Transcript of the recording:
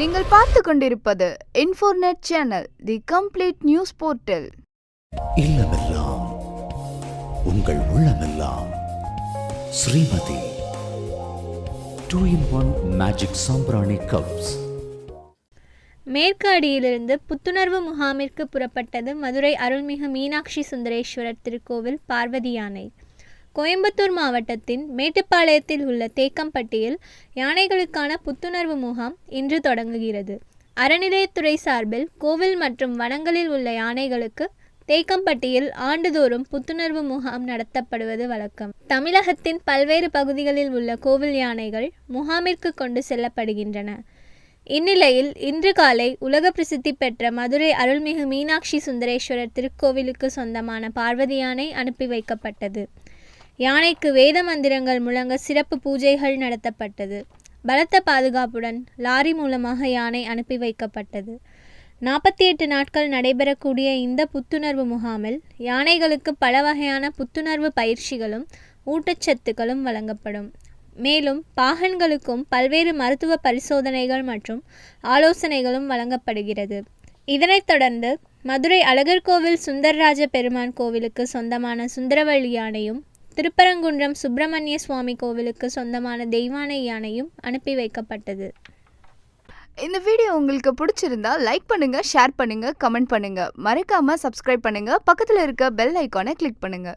நீங்கள் பார்த்து கொண்டிருப்பது Infornet channel the complete news portal இல்லமெல்லாம் உங்கள் உள்ளமெல்லாம். Shrimati two in one magic சாம்பிராணி கப்ஸ் மேற்கு அடியிலிருந்து புத்துணர்வு முகாமிற்கு புறப்பட்டது மதுரை அருள்மிகு மீனாட்சி சுந்தரேஸ்வரர் திருக்கோவில் பார்வதி யானை. கோயம்புத்தூர் மாவட்டத்தின் மேட்டுப்பாளையத்தில் உள்ள தேக்கம்பட்டியில் யானைகளுக்கான புத்துணர்வு முகாம் இன்று தொடங்குகிறது. அறநிலையத்துறை சார்பில் கோவில் மற்றும் வனங்களில் உள்ள யானைகளுக்கு தேக்கம்பட்டியில் ஆண்டுதோறும் புத்துணர்வு முகாம் நடத்தப்படுவது வழக்கம். தமிழகத்தின் பல்வேறு பகுதிகளில் உள்ள கோவில் யானைகள் முகாமிற்கு கொண்டு செல்லப்படுகின்றன. இந்நிலையில் இன்று காலை உலக பிரசித்தி பெற்ற மதுரை அருள்மிகு மீனாட்சி சுந்தரேஸ்வரர் திருக்கோவிலுக்கு சொந்தமான பார்வதி யானை அனுப்பி வைக்கப்பட்டது. யானைக்கு வேத மந்திரங்கள் முழங்க சிறப்பு பூஜைகள் நடத்தப்பட்டது. பலத்த பாதுகாப்புடன் லாரி மூலமாக யானை அனுப்பி வைக்கப்பட்டது. நாற்பத்தி எட்டு நாட்கள் நடைபெறக்கூடிய இந்த புத்துணர்வு முகாமில் யானைகளுக்கு பல வகையான புத்துணர்வு பயிற்சிகளும் ஊட்டச்சத்துக்களும் வழங்கப்படும். மேலும் பாகன்களுக்கும் பல்வேறு மருத்துவ பரிசோதனைகள் மற்றும் ஆலோசனைகளும் வழங்கப்படுகிறது. இதனைத் தொடர்ந்து மதுரை அழகர்கோவில் சுந்தர்ராஜ சுந்தரராஜ பெருமான் கோவிலுக்கு சொந்தமான சுந்தரவள்ளி யானையும் திருப்பரங்குன்றம் சுப்பிரமணிய சுவாமி கோவிலுக்கு சொந்தமான தெய்வானை யானையும் அனுப்பி வைக்கப்பட்டது. இந்த வீடியோ உங்களுக்கு பிடிச்சிருந்தா லைக் பண்ணுங்க ஷேர் பண்ணுங்க கமெண்ட் பண்ணுங்க. மறக்காம சப்ஸ்கிரைப் பண்ணுங்க. பக்கத்தில் இருக்க பெல் ஐக்கானை கிளிக் பண்ணுங்க.